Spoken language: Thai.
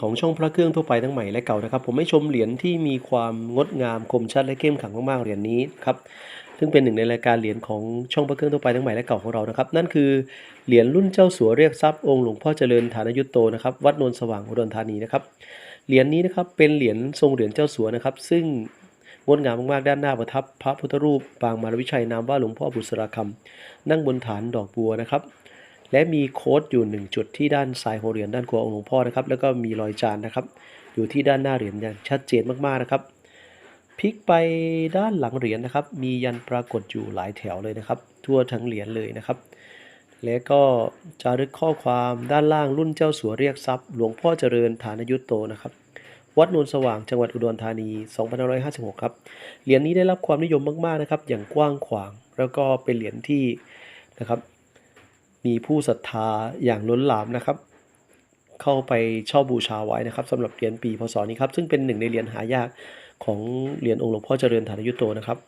ของช่องพระเครื่องทั่วไปทั้งใหม่และเก่านะครับ ผมไม่ชมเหรียญที่มีความงดงามคมชัดและเข้มขังมากๆเหรียญนี้ครับซึ่งเป็นหนึ่งในรายการเหรียญของช่องพระเครื่องทั่วไปทั้งใหม่และเก่าของเรานะครับ นั่นคือเหรียญรุ่นเจ้าสัวเรียกทรัพย์องค์หลวงพ่อเจริญฐานยุตโตนะครับวัดโนนสว่างอุดรธานีนะครับเหรียญนี้นะครับเป็นเหรียญทรงเหรียญเจ้าสัวนะครับ ซึ่งงดงามมากๆด้านหน้าประทับ พระพุทธรูปปางมารวิชัยนามว่าหลวงพ่อบุษราคำนั่งบนฐานดอกบัวนะครับ และมีโค้ดอยู่หนึ่งจุดที่ด้านซ้ายของเหรียญด้านขวาองค์หลวงพ่อนะครับแล้วก็มีรอยจานนะครับ อยู่ที่ด้านหน้าเหรียญอย่างชัดเจนมากๆนะครับพลิกไปด้านหลังเหรียญนะครับ มียันปรากฏอยู่หลายแถวเลยนะครับ ทั่วทั้งเหรียญเลยนะครับ และก็จารึกข้อความด้านล่างรุ่นเจ้าสัวเรียกทรัพย์ หลวงพ่อเจริญฐานยุตโตนะครับวัดโนนสว่างจังหวัดอุดรธานี 2556 ครับ เหรียญนี้ได้รับความนิยมมาก ๆ นะครับ อย่างกว้างขวาง แล้วก็เป็นเหรียญที่นะครับ มีผู้ศรัทธาอย่างล้นหลามนะครับ เข้าไปเช่าบูชาไว้นะครับสำหรับเหรียญปีพศนี้ครับซึ่งเป็นหนึ่งในเหรียญหายากของเหรียญองค์หลวงพ่อเจริญฐานยุโตนะครับ